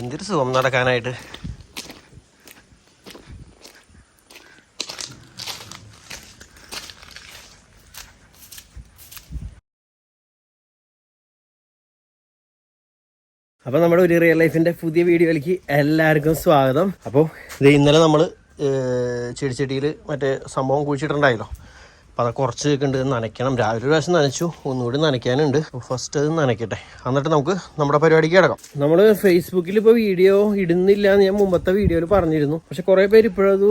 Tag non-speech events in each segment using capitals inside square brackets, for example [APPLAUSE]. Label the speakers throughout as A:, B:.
A: എന്തൊരു സുഖം നടക്കാനായിട്ട്? അപ്പോൾ നമ്മുടെ ഒരു റിയൽ ലൈഫിന്റെ പുതിയ വീഡിയോയിലേക്ക് എല്ലാവർക്കും സ്വാഗതം. അപ്പോൾ ഇത് ഇന്നലെ നമ്മൾ ചെടിച്ചെടിയിൽ മറ്റേ സംഭവം കുഴിച്ചിട്ടുണ്ടായല്ലോ. അപ്പോൾ അത് കുറച്ച് ഉണ്ട് നനയ്ക്കണം. രാവിലെ ഒരു പ്രാവശ്യം നനച്ചു ഒന്നുകൂടി നനയ്ക്കാനുണ്ട്. ഫസ്റ്റ് അത് നനയ്ക്കട്ടെ. എന്നിട്ട് നമുക്ക് നമ്മുടെ പരിപാടിക്ക് കിടക്കാം. നമ്മൾ ഫേസ്ബുക്കിൽ ഇപ്പോൾ വീഡിയോ ഇടുന്നില്ല എന്ന് ഞാൻ മുമ്പത്തെ വീഡിയോയിൽ പറഞ്ഞിരുന്നു. പക്ഷെ കുറേ പേര് ഇപ്പോഴത്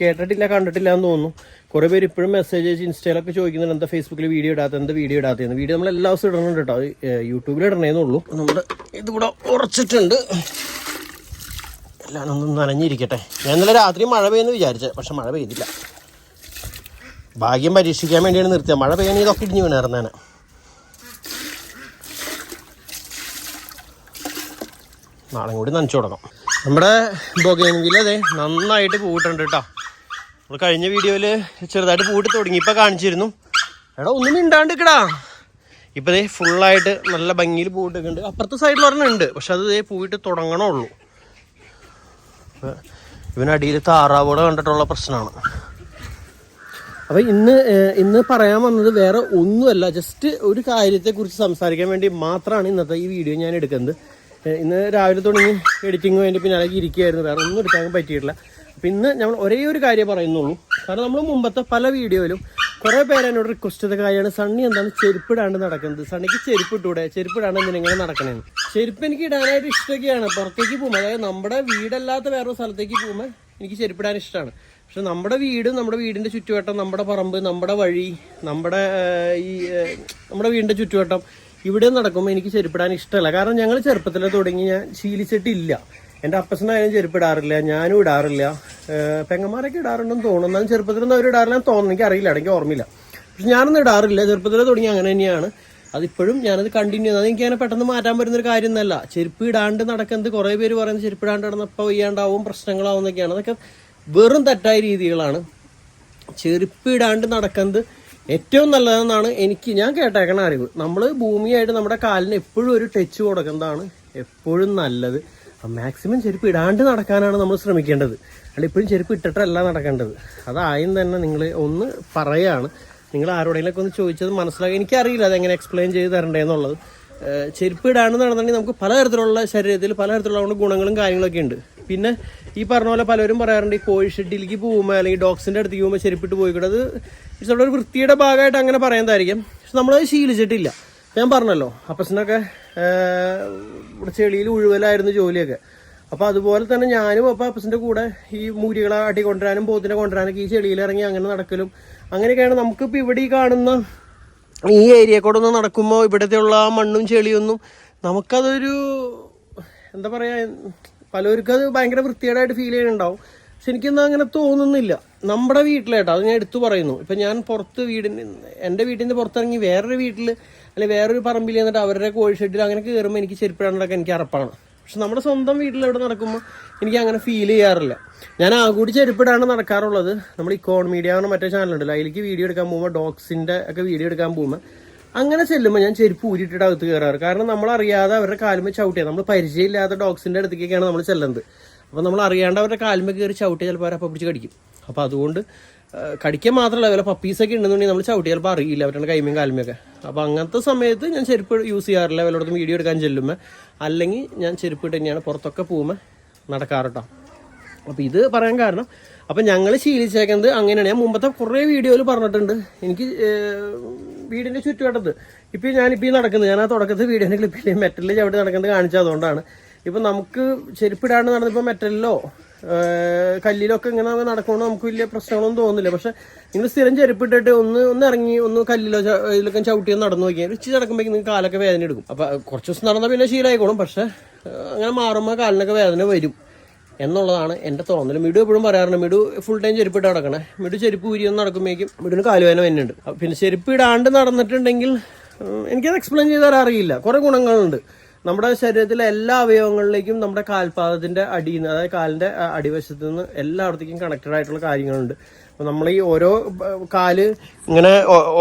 A: കേട്ടിട്ടില്ല കണ്ടിട്ടില്ല എന്ന് തോന്നുന്നു. കുറേ പേര് ഇപ്പോഴും മെസ്സേജ് അയച്ച് ഇൻസ്റ്റയിലൊക്കെ ചോദിക്കുന്നുണ്ട് എന്താ ഫേസ്ബുക്കിൽ വീഡിയോ ഇടാത്ത? എന്താ വീഡിയോ ഇടാത്തതെന്ന് വീഡിയോ നമ്മൾ എല്ലാ ദിവസവും ഇടണുണ്ട് കേട്ടോ. അത് യൂട്യൂബിൽ ഇടണേന്നേ ഉള്ളൂ. നമ്മൾ ഇതിവിടെ ഉറച്ചിട്ടുണ്ട്. എല്ലാം ഒന്ന് നനഞ്ഞിരിക്കട്ടെ. ഞാൻ ഇന്നലെ രാത്രി മഴ പെയ്യുന്നു വിചാരിച്ചത് പക്ഷെ മഴ പെയ്തില്ല. ഭാഗ്യം പരീക്ഷിക്കാൻ വേണ്ടിയാണ് നിർത്തിയത്. മഴ പെയ്യാൻ ഇതൊക്കെ ഇടിഞ്ഞു വീണായിരുന്നേനെ. നാളെ കൂടി നനച്ചു തുടങ്ങാം. നമ്മുടെ ബൊഗേൻവില്ല അതെ നന്നായിട്ട് പൂട്ടുണ്ട് കേട്ടോ. നമ്മൾ കഴിഞ്ഞ വീഡിയോയിൽ ചെറുതായിട്ട് പൂവിട്ട് തുടങ്ങി. ഇപ്പം കാണിച്ചിരുന്നു. എടാ ഒന്നും മിണ്ടാണ്ടിക്കടാ. ഇപ്പം ദേ ഫുള്ളായിട്ട് നല്ല ഭംഗിയിൽ പൂവിട്ടൊക്കെയുണ്ട് അപ്പുറത്തെ സൈഡിൽ ഒരെണ്ണം ഉണ്ട് പക്ഷെ അത് ദേ പൂവിട്ട് തുടങ്ങണുള്ളൂ ഇവനടിയിൽ താറാവോടെ കണ്ടിട്ടുള്ള പ്രശ്നമാണ്. അപ്പോൾ ഇന്ന് ഇന്ന് പറയാൻ വന്നത് വേറെ ഒന്നുമല്ല. ജസ്റ്റ് ഒരു കാര്യത്തെക്കുറിച്ച് സംസാരിക്കാൻ വേണ്ടി മാത്രമാണ് ഇന്നത്തെ ഈ വീഡിയോ ഞാൻ എടുക്കുന്നത്. ഇന്ന് രാവിലെ തുടങ്ങി എഡിറ്റിംഗ് വേണ്ടി പിന്നെ അല്ലെങ്കിൽ ഇരിക്കുകയായിരുന്നു. വേറെ ഒന്നും എടുക്കാൻ പറ്റിയിട്ടില്ല. അപ്പം ഇന്ന് നമ്മൾ ഒരേ ഒരു കാര്യം പറയുന്നുള്ളൂ. കാരണം നമ്മൾ മുമ്പത്തെ പല വീഡിയോയിലും കുറേ പേര് എന്നോട് റിക്വസ്റ്റ് ചെയ്ത കാര്യമാണ് സണ്ണി എന്താണ് ചെരുപ്പിടാണ്ട് നടക്കുന്നത്? സണ്ണിക്ക് ചെരുപ്പിട്ടൂടെ? ചെരുപ്പിടാണ്ട് എന്തിനെങ്ങനെ നടക്കണേന്ന്? ചെരുപ്പ് എനിക്ക് ഇടാനായിട്ട് ഇഷ്ടമൊക്കെയാണ്. പുറത്തേക്ക് പോകുമ്പോൾ അതായത് നമ്മുടെ വീടല്ലാത്ത വേറൊരു സ്ഥലത്തേക്ക് പോകുമ്പോൾ എനിക്ക് ചെരുപ്പിടാൻ ഇഷ്ടമാണ്. പക്ഷെ നമ്മുടെ വീട് നമ്മുടെ വീടിന്റെ ചുറ്റുവട്ടം നമ്മുടെ പറമ്പ് നമ്മുടെ വഴി നമ്മുടെ ഈ നമ്മുടെ വീടിന്റെ ചുറ്റുവട്ടം ഇവിടെ നടക്കുമ്പോൾ എനിക്ക് ചെരുപ്പിടാൻ ഇഷ്ടമല്ല. കാരണം ഞങ്ങൾ ചെറുപ്പത്തിൽ തുടങ്ങി ഞാൻ ശീലിച്ചിട്ടില്ല. എന്റെ അപ്പച്ചനായാലും ചെരുപ്പിടാറില്ല ഞാനും ഇടാറില്ല. പെങ്ങന്മാരൊക്കെ ഇടാറുണ്ടെന്ന് തോന്നുന്നു. എന്നാലും ചെറുപ്പത്തിലൊന്നും അവർ ഇടാറില്ല എന്ന് തോന്നുന്നു. എനിക്ക് അറിയില്ല എനിക്ക് ഓർമ്മയില്ല. പക്ഷെ ഞാനൊന്നും ഇടാറില്ല. ചെറുപ്പത്തിലെ തുടങ്ങി അങ്ങനെ തന്നെയാണ്. അതിപ്പോഴും ഞാനത് കണ്ടിന്യൂ അത് എനിക്കങ്ങനെ പെട്ടെന്ന് മാറ്റാൻ പറ്റുന്ന ഒരു എന്നല്ല ചെരുപ്പ് ഇടാണ്ട് നടക്കുന്നത് കുറേ പേര് പറയുന്നത് ചെരുപ്പ് ഇടാണ്ട് നടന്നപ്പോൾ വയ്യാണ്ടാവും പ്രശ്നങ്ങളാവും എന്നൊക്കെയാണ്. അതൊക്കെ വെറും തെറ്റായ രീതികളാണ്. ചെരുപ്പിടാണ്ട് നടക്കുന്നത് ഏറ്റവും നല്ലതെന്നാണ് എനിക്ക് ഞാൻ കേട്ടേക്കണ അറിവ്. നമ്മൾ ഭൂമിയായിട്ട് നമ്മുടെ കാലിന് എപ്പോഴും ഒരു ടച്ച് കൊടുക്കുന്നതാണ് എപ്പോഴും നല്ലത്. മാക്സിമം ചെരുപ്പ് ഇടാണ്ട് നടക്കാനാണ് നമ്മൾ ശ്രമിക്കേണ്ടത്. അല്ല ഇപ്പോഴും ചെരുപ്പ് ഇട്ടിട്ടല്ല നടക്കേണ്ടത്. അതായും തന്നെ നിങ്ങൾ ഒന്ന് പറയാണ്. നിങ്ങൾ ആരോടെങ്കിലൊക്കെ ഒന്ന് ചോദിച്ചത് മനസ്സിലാക്കി. എനിക്കറിയില്ല അതെങ്ങനെ എക്സ്പ്ലെയിൻ ചെയ്ത് തരണ്ടേന്നുള്ളത്. ചെരുപ്പ് ഇടാണ്ട് നടന്നിട്ടുണ്ടെങ്കിൽ നമുക്ക് പലതരത്തിലുള്ള ശരീരത്തിൽ പലതരത്തിലുള്ള ഗുണങ്ങളും കാര്യങ്ങളൊക്കെ ഉണ്ട്. പിന്നെ ഈ പറഞ്ഞ പോലെ പലരും പറയാറുണ്ട് ഈ കോഴി ഷെഡിലേക്ക് പോകുമ്പോൾ അല്ലെങ്കിൽ ഡോഗ്സിന്റെ അടുത്തേക്ക് പോകുമ്പോൾ ചെരുപ്പിട്ട് പോയിക്കൂടെ അത് ഇറ്റ്സ് ഒരു വൃത്തിയുടെ ഭാഗമായിട്ട് അങ്ങനെ പറയുന്നതായിരിക്കും. പക്ഷെ നമ്മളത് ശീലിച്ചിട്ടില്ല. ഞാൻ പറഞ്ഞല്ലോ അപ്പച്ചനൊക്കെ ഏഹ്, ഇവിടെ ചെളിയിൽ ഉഴുവലായിരുന്നു ജോലിയൊക്കെ. അപ്പോൾ അതുപോലെ തന്നെ ഞാനും അപ്പോൾ അപ്പച്ചന്റെ കൂടെ ഈ മൂരികളെ അടി കൊണ്ടുവരാനും പോത്തിനെ കൊണ്ടുവരാനൊക്കെ ഈ ചെളിയിൽ ഇറങ്ങി അങ്ങനെ നടക്കലും അങ്ങനെയൊക്കെയാണ് നമുക്കിപ്പോൾ ഇവിടെ ഈ കാണുന്ന ഈ ഏരിയ കൂടെ ഒന്ന് നടക്കുമ്പോൾ ഇവിടത്തെ ഉള്ള മണ്ണും ചെളിയൊന്നും നമുക്കതൊരു എന്താ പറയാ പലർക്കും അത് ഭയങ്കര വൃത്തികേടായിട്ട് ഫീൽ ചെയ്യുന്നുണ്ടാവും. പക്ഷെ എനിക്കൊന്നും അങ്ങനെ തോന്നുന്നില്ല. നമ്മുടെ വീട്ടിലായിട്ടോ അത് ഞാൻ എടുത്തു പറയുന്നു. ഇപ്പം ഞാൻ പുറത്ത് വീടിന് എന്റെ വീട്ടിൽ നിന്ന് പുറത്തിറങ്ങി വേറൊരു വീട്ടിൽ അല്ലെങ്കിൽ വേറൊരു പറമ്പിൽ എന്നിട്ട് അവരുടെ കോഴി ഷെഡിൽ അങ്ങനെ കയറുമ്പോൾ എനിക്ക് ചെരുപ്പിടാണ്ടൊക്കെ എനിക്ക് അറപ്പാണ് പക്ഷെ നമ്മുടെ സ്വന്തം വീട്ടിൽ എവിടെ നടക്കുമ്പോൾ എനിക്ക് അങ്ങനെ ഫീൽ ചെയ്യാറില്ല. ഞാൻ ആകൂടി കൂടി ചെരുപ്പിടാണ് നടക്കാറുള്ളത്. നമ്മൾ ഇക്കോൺ മീഡിയ മറ്റേ ചാനലുണ്ടല്ലോ അതിലേക്ക് വീഡിയോ എടുക്കാൻ പോകുമ്പോൾ ഡോഗ്സിന്റെ ഒക്കെ വീഡിയോ എടുക്കാൻ പോകുമ്പോൾ അങ്ങനെ ചെല്ലുമ്പോൾ ഞാൻ ചെരുപ്പ് ഊരിട്ടിട്ട് അകത്ത് കയറാറ് കാരണം നമ്മൾ അറിയാതെ അവരുടെ കാലുമ ചവിട്ടിയ നമ്മൾ പരിചയമില്ലാത്ത ഡോഗ്സിന്റെ അടുത്തേക്കൊക്കെയാണ് നമ്മൾ ചെല്ലുന്നത്. അപ്പോൾ നമ്മൾ അറിയാണ്ട് അവരുടെ കാലുമേ കയറി ചവിട്ടി ചിലപ്പോൾ അവരെ പപ്പിച്ച് കടിക്കും. അപ്പോൾ അതുകൊണ്ട് കടിക്കാൻ മാത്രമല്ല വല്ല പപ്പീസൊക്കെ ഉണ്ടെന്നുണ്ടെങ്കിൽ നമ്മൾ ചവിട്ടി ചിലപ്പോൾ അറിയില്ല അവരുടെ കൈമയും കാലുമൊക്കെ അപ്പോൾ അങ്ങനത്തെ സമയത്ത് ഞാൻ ചെരുപ്പ് യൂസ് ചെയ്യാറില്ല. വല്ലയിടത്തും വീഡിയോ എടുക്കാൻ ചെല്ലുമ്പോൾ അല്ലെങ്കിൽ ഞാൻ ചെരുപ്പ് ഇട്ട് തന്നെയാണ് പുറത്തൊക്കെ പോകുമ്പോൾ നടക്കാറുട്ടോ അപ്പോൾ ഇത് പറയാൻ കാരണം അപ്പം ഞങ്ങൾ ശീലിച്ചേക്കുന്നത് അങ്ങനെയാണ്. ഞാൻ മുമ്പത്തെ കുറേ വീഡിയോയിൽ പറഞ്ഞിട്ടുണ്ട്. എനിക്ക് വീടിന്റെ ചുറ്റുവട്ടത്ത്. ഇപ്പം ഞാനിപ്പോൾ നടക്കുന്നത് ഞാൻ ആ തുടക്കത്തിൽ വീഡിയോന്റെ ക്ലിപ്പിൽ മെറ്റലിൽ ചവിട്ടി നടക്കുന്നത് കാണിച്ചതുകൊണ്ടാണ് ഇപ്പം നമുക്ക് ചെരുപ്പിടാണ്ട് നടന്നിപ്പോൾ മെറ്റലിലോ കല്ലിലൊക്കെ ഇങ്ങനെ നടക്കുമ്പോൾ നമുക്ക് വലിയ പ്രശ്നങ്ങളൊന്നും തോന്നുന്നില്ല. പക്ഷെ നിങ്ങൾ സ്ഥിരം ചെരുപ്പിട്ടിട്ട് ഒന്ന് ഒന്ന് ഇറങ്ങി ഒന്ന് കല്ലിലോ ഇതിലൊക്കെ ചവിട്ടിയോ നടന്നു നോക്കിയാൽ ഉച്ച നടക്കുമ്പോഴേക്കും നിങ്ങൾക്ക് കാലൊക്കെ വേദന എടുക്കും അപ്പം കുറച്ച് ദിവസം നടന്നാൽ പിന്നെ ശീലമായിക്കോളും പക്ഷേ അങ്ങനെ മാറുമ്പോൾ കാലിനൊക്കെ വേദന വരും. എന്നുള്ളതാണ് എന്റെ തോന്നൽ മിഡു എപ്പോഴും പറയാറുണ്ട് മിഡു ഫുൾ ടൈം ചെരുപ്പിട്ട് നടക്കണേ. മിഡു ചെരുപ്പ് ഒന്നും നടക്കുമ്പോഴേക്കും മിഡുവിന് കാലുവേന വരുന്നുണ്ട്. പിന്നെ ചെരുപ്പ് ഇടാണ്ട് നടന്നിട്ടുണ്ടെങ്കിൽ എനിക്കത് എക്സ്പ്ലെയിൻ ചെയ്ത് തരാൻ അറിയില്ല. കുറേ ഗുണങ്ങളുണ്ട്. നമ്മുടെ ശരീരത്തിലെ എല്ലാ അവയവങ്ങളിലേക്കും നമ്മുടെ കാൽപാദത്തിന്റെ അടിയിൽ നിന്ന് അതായത് കാലിന്റെ അടിവശത്ത് നിന്ന് എല്ലായിടത്തേക്കും കണക്റ്റഡ് ആയിട്ടുള്ള കാര്യങ്ങളുണ്ട്. അപ്പോൾ നമ്മൾ ഈ ഓരോ കാൽ ഇങ്ങനെ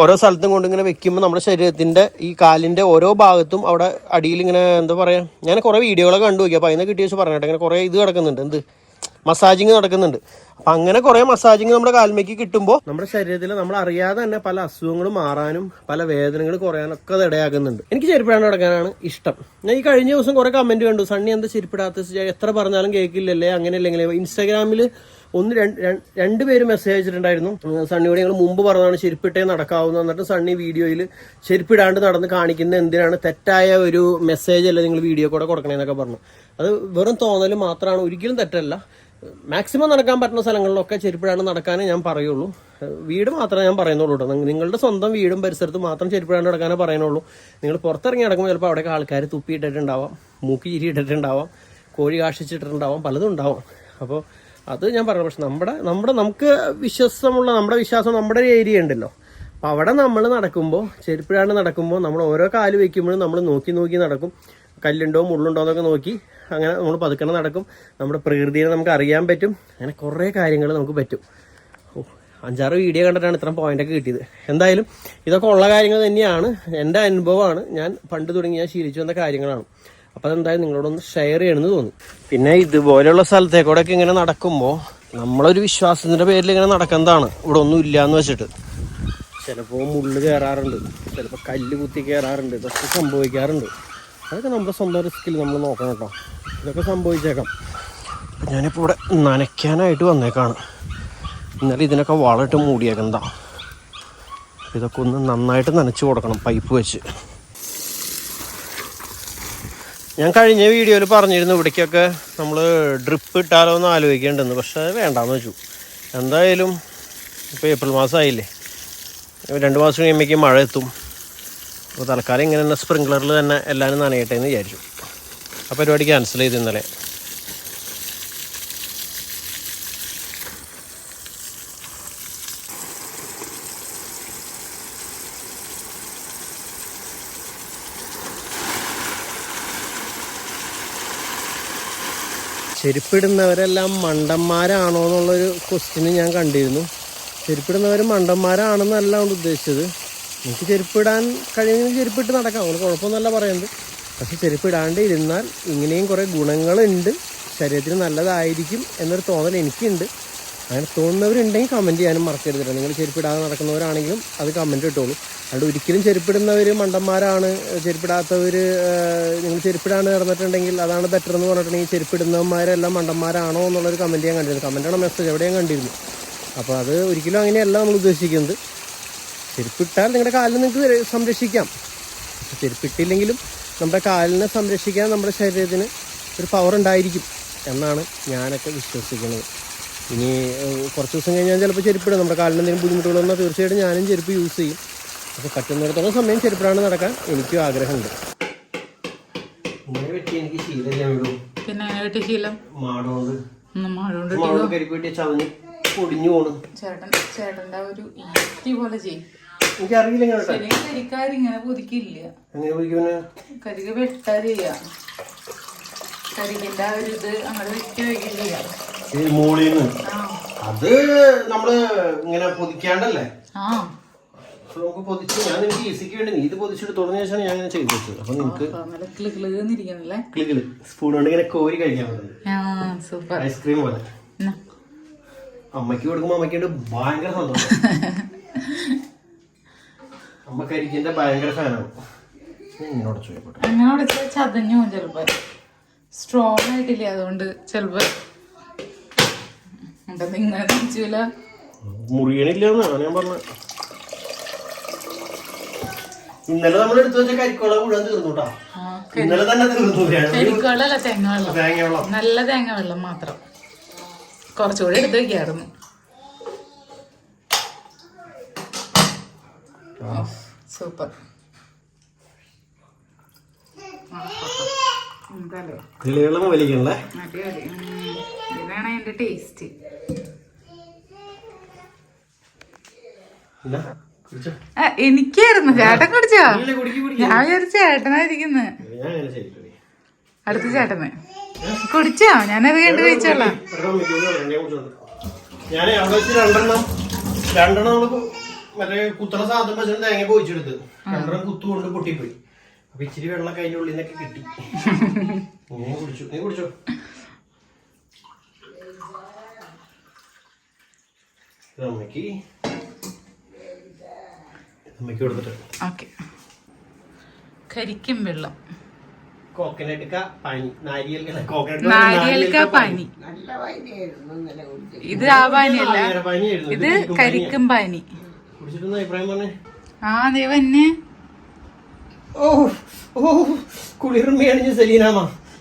A: ഓരോ സ്ഥലത്തും കൊണ്ട് ഇങ്ങനെ വെക്കുമ്പോൾ നമ്മുടെ ശരീരത്തിന്റെ ഈ കാലിന്റെ ഓരോ ഭാഗത്തും അവിടെ അടിയിൽ ഇങ്ങനെ എന്താ പറയാ ഞാൻ കുറേ വീഡിയോകളൊക്കെ കണ്ടു നോക്കി. അപ്പൊ അതിനെ കിട്ടിയ വെച്ച് പറഞ്ഞിട്ട് ഇങ്ങനെ കുറേ ഇത് കിടക്കുന്നുണ്ട്. എന്ത്? മസാജിങ് നടക്കുന്നുണ്ട്. അപ്പൊ അങ്ങനെ കുറേ മസാജിങ് നമ്മുടെ കാൽമേക്ക് കിട്ടുമ്പോൾ നമ്മുടെ ശരീരത്തിൽ നമ്മൾ അറിയാതെ തന്നെ പല അസുഖങ്ങളും മാറാനും പല വേദനകൾ കുറയാനൊക്കെ അത് ഇടയാക്കുന്നുണ്ട്. എനിക്ക് ചെരുപ്പിടാണ്ട് നടക്കാനാണ് ഇഷ്ടം. ഞാൻ ഈ കഴിഞ്ഞ ദിവസം കുറേ കമന്റ് കണ്ടു. സണ്ണി എന്താ ചെരുപ്പിടാത്ത എത്ര പറഞ്ഞാലും കേൾക്കില്ലല്ലേ? അങ്ങനെ അല്ലെങ്കിൽ ഇൻസ്റ്റാഗ്രാമിൽ ഒന്ന് രണ്ട് പേര് മെസ്സേജ് അയച്ചിട്ടുണ്ടായിരുന്നു. സണ്ണിയോട് ഞങ്ങൾ മുമ്പ് പറഞ്ഞതാണ് ചെരുപ്പിട്ടേ നടക്കാവുന്ന എന്നിട്ട് സണ്ണി വീഡിയോയിൽ ചെരുപ്പിടാണ്ട് നടന്ന് കാണിക്കുന്ന എന്തിനാണ്? തെറ്റായ ഒരു മെസ്സേജ് അല്ല നിങ്ങൾ വീഡിയോ കൂടെ കൊടുക്കണേന്നൊക്കെ പറഞ്ഞു. അത് വെറും തോന്നൽ മാത്രമാണ്. ഒരിക്കലും തെറ്റല്ല. മാക്സിമം നടക്കാൻ പറ്റുന്ന സ്ഥലങ്ങളിലൊക്കെ ചെരുപ്പിടാണ്ട് നടക്കാനേ ഞാൻ പറയുള്ളൂ. വീട് മാത്രമേ ഞാൻ പറയുന്നുള്ളൂ കേട്ടോ. നിങ്ങളുടെ സ്വന്തം വീടും പരിസരത്തും മാത്രം ചെരുപ്പിടാണ്ട് നടക്കാനേ പറയുന്നുള്ളൂ. നിങ്ങൾ പുറത്തിറങ്ങി നടക്കുമ്പോൾ ചിലപ്പോൾ അവിടെയൊക്കെ ആൾക്കാർ തുപ്പിയിട്ടിട്ടുണ്ടാവാം മൂക്കി ചിരി ഇട്ടിട്ടുണ്ടാവാം കോഴി കാഷിച്ചിട്ടുണ്ടാവാം പലതും ഉണ്ടാവാം. അപ്പോൾ അത് ഞാൻ പറഞ്ഞു പക്ഷെ നമ്മുടെ നമ്മുടെ നമുക്ക് വിശ്വാസമുള്ള നമ്മുടെ വിശ്വാസം നമ്മുടെ ഒരു ഏരിയ ഉണ്ടല്ലോ. അപ്പോൾ അവിടെ നമ്മൾ നടക്കുമ്പോൾ ചെരുപ്പിഴാണ്ട് നടക്കുമ്പോൾ നമ്മൾ ഓരോ കാൽ വയ്ക്കുമ്പോഴും നമ്മൾ നോക്കി നോക്കി നടക്കും. കല്ലുണ്ടോ മുള്ളുണ്ടോ എന്നൊക്കെ നോക്കി അങ്ങനെ നമ്മൾ പതുക്കണം നടക്കും. നമ്മുടെ പ്രകൃതിയെ നമുക്ക് അറിയാൻ പറ്റും. അങ്ങനെ കുറേ കാര്യങ്ങൾ നമുക്ക് പറ്റും. ഓ, അഞ്ചാറ് വീഡിയോ കണ്ടിട്ടാണ് ഇത്ര പോയിന്റൊക്കെ കിട്ടിയത്. എന്തായാലും ഇതൊക്കെ ഉള്ള കാര്യങ്ങൾ തന്നെയാണ്. എന്റെ അനുഭവമാണ്. ഞാൻ പണ്ട് തുടങ്ങി ഞാൻ ശീലിച്ചു വന്ന കാര്യങ്ങളാണ്. അപ്പോൾ അതെന്തായാലും നിങ്ങളോടൊന്ന് ഷെയർ ചെയ്യണമെന്ന് തോന്നി. പിന്നെ ഇതുപോലെയുള്ള സ്ഥലത്തേക്കൂടെയൊക്കെ ഇങ്ങനെ നടക്കുമ്പോൾ നമ്മളൊരു വിശ്വാസത്തിന്റെ പേരിൽ ഇങ്ങനെ നടക്കുന്നതാണ്. ഇവിടെ ഒന്നും ഇല്ല എന്ന് വെച്ചിട്ട്. ചിലപ്പോൾ മുള്ള് കയറാറുണ്ട് ചിലപ്പോൾ കല്ല് കുത്തി കയറാറുണ്ട് ഇതൊക്കെ സംഭവിക്കാറുണ്ട്. അതൊക്കെ നമ്മുടെ സ്വന്തം റിസ്കിൽ നമ്മൾ നോക്കണം കേട്ടോ. ഇതൊക്കെ സംഭവിച്ചേക്കാം. അപ്പം ഞാനിപ്പോൾ ഇവിടെ നനയ്ക്കാനായിട്ട് വന്നേക്കാണ്. ഇന്നലെ ഇതിനൊക്കെ വളമിട്ട് മൂടിയേക്കുന്നതാ. ഇതൊക്കെ ഒന്ന് നന്നായിട്ട് നനച്ച് കൊടുക്കണം പൈപ്പ് വെച്ച്. ഞാൻ കഴിഞ്ഞ വീഡിയോയിൽ പറഞ്ഞിരുന്നു ഇവിടേക്കൊക്കെ നമ്മൾ ഡ്രിപ്പ് ഇട്ടാലോ എന്ന് ആലോചിക്കേണ്ടെന്ന് പക്ഷേ വേണ്ടാന്ന് വെച്ചു. എന്തായാലും ഇപ്പോൾ ഏപ്രിൽ മാസമായില്ലേ. രണ്ട് മാസം കഴിയുമ്പോഴേക്കും മഴ എത്തും. അപ്പോൾ തൽക്കാലം ഇങ്ങനെ തന്നെ സ്പ്രിങ്ക്ലറിൽ തന്നെ എല്ലാവരും നനയട്ടെ എന്ന് വിചാരിച്ചു. ആ പരിപാടി ക്യാൻസൽ ചെയ്ത് ഇന്നലെ. ചെരുപ്പിടുന്നവരെല്ലാം മണ്ടന്മാരാണോ എന്നുള്ളൊരു ക്വസ്റ്റ്യന് ഞാൻ കണ്ടിരുന്നു. ചെരുപ്പിടുന്നവർ മണ്ടന്മാരാണെന്നല്ല കൊണ്ട് ഉദ്ദേശിച്ചത്. എനിക്ക് ചെരുപ്പിടാൻ കഴിയുമെങ്കിൽ ചെരുപ്പിട്ട് നടക്കാം. അങ്ങനെ കുഴപ്പമൊന്നുമല്ല പറയുന്നത് പക്ഷെ ചെരുപ്പിടാണ്ട് ഇരുന്നാൽ ഇങ്ങനെയും കുറേ ഗുണങ്ങളുണ്ട്. ശരീരത്തിന് നല്ലതായിരിക്കും എന്നൊരു തോന്നൽ എനിക്കുണ്ട്. അങ്ങനെ തോന്നുന്നവരുണ്ടെങ്കിൽ കമന്റ് ചെയ്യാനും മറക്കരുത്. നിങ്ങൾ ചെരുപ്പിടാതെ നടക്കുന്നവരാണെങ്കിലും അത് കമന്റ് ഇട്ടോളൂ. അതുകൊണ്ട് ഒരിക്കലും ചെരുപ്പിടുന്നവർ മണ്ടന്മാരാണ്. ചെരുപ്പിടാത്തവർ നിങ്ങൾ ചെരുപ്പിടാണ്ട് നടന്നിട്ടുണ്ടെങ്കിൽ അതാണ് ബെറ്റർ എന്ന് പറഞ്ഞിട്ടുണ്ടെങ്കിൽ ചെരുപ്പിടുന്നവന്മാരെല്ലാം മണ്ടന്മാരാണോ എന്നുള്ളൊരു കമന്റ് ഞാൻ കണ്ടിരുന്നു. കമന്റാണ് മെസ്സേജ് എവിടെയും കണ്ടിരുന്നു. അപ്പോൾ അത് ഒരിക്കലും അങ്ങനെയല്ല നമ്മൾ ഉദ്ദേശിക്കുന്നത്. ചെരുപ്പിട്ടാൽ നിങ്ങളുടെ കാലിൽ നിങ്ങൾക്ക് സംരക്ഷിക്കാം. ചെരുപ്പിട്ടില്ലെങ്കിലും നമ്മുടെ കാലിനെ സംരക്ഷിക്കാൻ നമ്മുടെ ശരീരത്തിന് ഒരു പവർ ഉണ്ടായിരിക്കും എന്നാണ് ഞാനൊക്കെ വിശ്വസിക്കുന്നത്. ഇനി കുറച്ച് ദിവസം കഴിഞ്ഞാൽ ചിലപ്പോൾ ചെരുപ്പിടും. നമ്മുടെ കാലിന് എന്തെങ്കിലും ബുദ്ധിമുട്ടുകൾ വന്നാൽ തീർച്ചയായിട്ടും ഞാനും ചെരുപ്പ് യൂസ് ചെയ്യും. അപ്പോൾ പറ്റുന്നിടത്തോളം സമയം ചെരുപ്പിടാണ്ട് നടക്കാൻ എനിക്കും ആഗ്രഹമുണ്ട്.
B: പിന്നെ വെട്ടി ശീലം?
A: മാടോണ്ട്. മാടോണ്ട് പൊടിഞ്ഞു പോണു.
B: ചേട്ടൻ ചേട്ടന്റെ ഒരു ഈറ്റി പോലെ ചെയ്യും.
A: എനിക്കറിയില്ല ഇങ്ങനെ
B: പുതുക്കില്ല.
A: എങ്ങനെ
B: കരിക്ക് വെട്ടാ ചെയ്യാ. കരിക്കിന്റെ ആ ഒരു ഇത് അങ്ങനെ വെട്ടി വയ്ക്കുകയും ചെയ്യാം.
A: ഈ മൂളിന്ന്. അത് നമ്മൾ ഇങ്ങനെ പൊതിക്കാണ്ടല്ലേ? നമുക്ക് പൊതിച്ച് ഞാൻ നിനക്ക് ഈസിക്ക് വേണ്ടി നീ ഇത് പൊതിച്ചിട്ട് തുടങ്ങിയ ശേഷം ഞാൻ ഇങ്ങനെ ചെയ്തു വെച്ചത്. അപ്പൊ നിനക്ക്
B: അപ്പൊ നല്ല കിളി കിളിന്നിരിക്കണല്ലേ
A: കിളികൾ സ്പൂൺ കൊണ്ട് ഇങ്ങനെ കോരി കഴിക്കാൻ പറ്റുന്നത് ഐസ്ക്രീം പോലെ. അമ്മയ്ക്ക് കൊടുക്കുമ്പോ അമ്മയ്ക്ക് ഭയങ്കര സന്തോഷം. അമ്മ കരിക്കിന്റെ ഭയങ്കര ഫാനാണ്.
B: അങ്ങനെ ചതഞ്ഞു ചെലപ്പോ സ്ട്രോങ് ആയിട്ടില്ല? അതുകൊണ്ട് ചെലപ്പോ എന്താ ഇങ്ങനെ തിരിച്ചില്ല
A: മുറിയണില്ല ഞാൻ പറഞ്ഞത് ഇന്നലെ നമ്മൾ എടുത്തു വെച്ച കരിക്കോള മുഴുവൻ തീർന്നുട്ടാ. ഇന്നലെ തന്നെ തീർന്നു.
B: കരിക്കോളല്ല തേങ്ങ വെള്ളം
A: തേങ്ങ വെള്ളം
B: നല്ല തേങ്ങ വെള്ളം മാത്രം. കുറച്ചുകൂടി എടുത്ത് വെക്കായിരുന്നു. സൂപ്പർ.
A: കിളികളും വലിക്കണല്ലേ.
B: ഇതാണ് അതിന്റെ ടേസ്റ്റ്. എനിക്കായിരുന്നു. ചേട്ടൻ കുടിച്ചോ. ഞാൻ വിചാരിച്ച ചേട്ടനായിരിക്കുന്നു അടുത്ത ചേട്ടന്. കുടിച്ചോ? ഞാനത് കണ്ടു കഴിച്ചോളാം.
A: ഞാൻ കുടിച്ചോണ്ട്. ഞാൻ അവിടെ വെച്ച് രണ്ടെണ്ണം രണ്ടെണ്ണം നമ്മൾ മറ്റേ കുത്തണ സാധനം വെച്ചിട്ട് തേങ്ങ പോയിച്ചെടുത്ത് രണ്ടെണ്ണം കുത്തു കൊണ്ട് പൊട്ടിപ്പോയി. അപ്പൊ ഇച്ചിരി വെള്ളം കഴിഞ്ഞ ഉള്ളിൽ നിന്നൊക്കെ കിട്ടി. [LAUGHS] നീ കുടിച്ചു. നീ കുടിച്ചോ? ഇത് അമ്മയ്ക്ക്. അമ്മയ്ക്ക് കൊടുത്തിട്ട്.
B: ഓക്കെ. കരിക്കും വെള്ളം.
A: കോക്കനട്ട് കാ പനി. നാരിയൽ കോക്കനട്ട്
B: പനി. ഇത് ആ പനിയല്ല. ഇത് കരിക്കും പനി. ആ ദേ വന്നെ
A: ഓ ഓ കുളിർമയാണ് സലീനാമ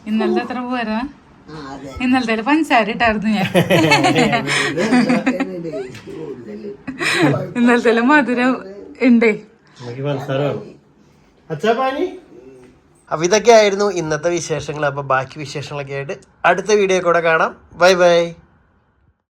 B: ഇന്നലത്തെ എത്ര പോരാ? ഇന്നലത്തെ പഞ്ചസാര ഇട്ടായിരുന്നു ഞാൻ. ഇന്നലത്തെ മധുരം ഉണ്ടേ.
A: അപ്പൊ ഇതൊക്കെ ആയിരുന്നു ഇന്നത്തെ വിശേഷങ്ങൾ. അപ്പൊ ബാക്കി വിശേഷങ്ങളൊക്കെ ആയിട്ട് അടുത്ത വീഡിയോ കൂടെ കാണാം. Bye bye.